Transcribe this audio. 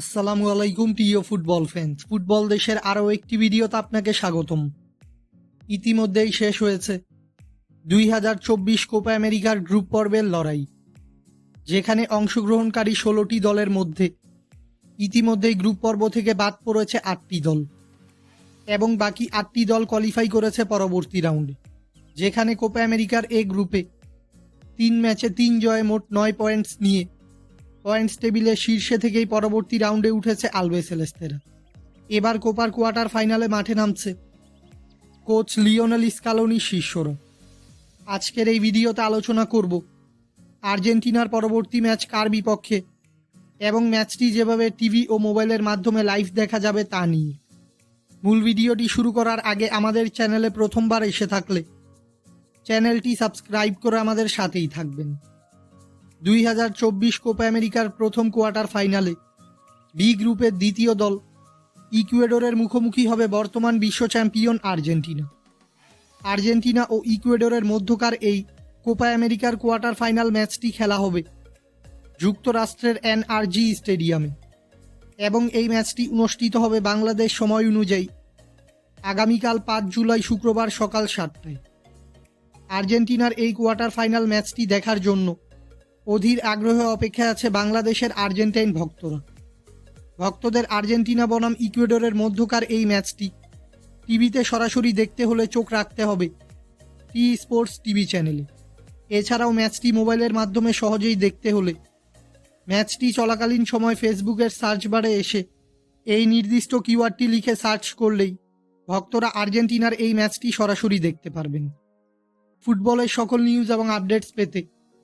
আসসালামু আলাইকুম, প্রিয় ফুটবল ফ্যান্স ফুটবল দেশের আরও একটি ভিডিওতে আপনাকে স্বাগতম। ইতিমধ্যেই শেষ হয়েছে দুই হাজার চব্বিশ কোপা আমেরিকার গ্রুপ পর্বের লড়াই, যেখানে অংশগ্রহণকারী ষোলোটি দলের মধ্যে ইতিমধ্যেই গ্রুপ পর্ব থেকে বাদ পড়েছে আটটি দল এবং বাকি আটটি দল কোয়ালিফাই করেছে পরবর্তী রাউন্ডে যেখানে কোপা আমেরিকার এ গ্রুপে তিন ম্যাচে তিন জয়ে মোট নয় পয়েন্টস নিয়ে পয়েন্টস টেবিলের শীর্ষে থেকেই পরবর্তী রাউন্ডে উঠেছে আলবে সেলেস্তেরা এবার কোপার কোয়ার্টার ফাইনালে মাঠে নামছে। কোচ লিওনেল স্কালোনি শিষ্যরা আজকের এই ভিডিওতে আলোচনা করব, আর্জেন্টিনার পরবর্তী ম্যাচ কার বিপক্ষে? এবং ম্যাচটি যেভাবে টিভি ও মোবাইলের মাধ্যমে লাইভ দেখা যাবে তা নিয়ে। মূল ভিডিওটি শুরু করার আগে আমাদের চ্যানেলে প্রথমবার এসে থাকলে, চ্যানেলটি সাবস্ক্রাইব করে আমাদের সাথেই থাকবেন। দুই হাজার চব্বিশ কোপা আমেরিকার প্রথম কোয়ার্টার ফাইনালে বি গ্রুপের দ্বিতীয় দল ইকুয়েডরের মুখোমুখি হবে বর্তমান বিশ্ব চ্যাম্পিয়ন আর্জেন্টিনা। আর্জেন্টিনা ও ইকুয়েডরের মধ্যকার এই কোপা আমেরিকার কোয়ার্টার ফাইনাল ম্যাচটি খেলা হবে যুক্তরাষ্ট্রের এনআরজি স্টেডিয়ামে এবং এই ম্যাচটি অনুষ্ঠিত হবে বাংলাদেশ সময় অনুযায়ী আগামীকাল পাঁচ জুলাই শুক্রবার সকাল সাতটায়। আর্জেন্টিনার এই কোয়ার্টার ফাইনাল ম্যাচটি দেখার জন্য অধীর আগ্রহে অপেক্ষা আছে বাংলাদেশের আর্জেন্টাইন ভক্তরা। ভক্তদের আর্জেন্টিনা বনাম ইকুয়েডরের মধ্যকার এই ম্যাচটি টিভিতে সরাসরি দেখতে হলে চোখ রাখতে হবে টি স্পোর্টস টিভি চ্যানেলে। এছাড়াও ম্যাচটি মোবাইলের মাধ্যমে সহজেই দেখতে হলে ম্যাচটি চলাকালীন সময় ফেসবুকের সার্চ বারে এসে এই নির্দিষ্ট কিওয়ার্ডটি লিখে সার্চ করলেই ভক্তরা আর্জেন্টিনার এই ম্যাচটি সরাসরি দেখতে পারবেন। ফুটবলের সকল নিউজ এবং আপডেটস পেতে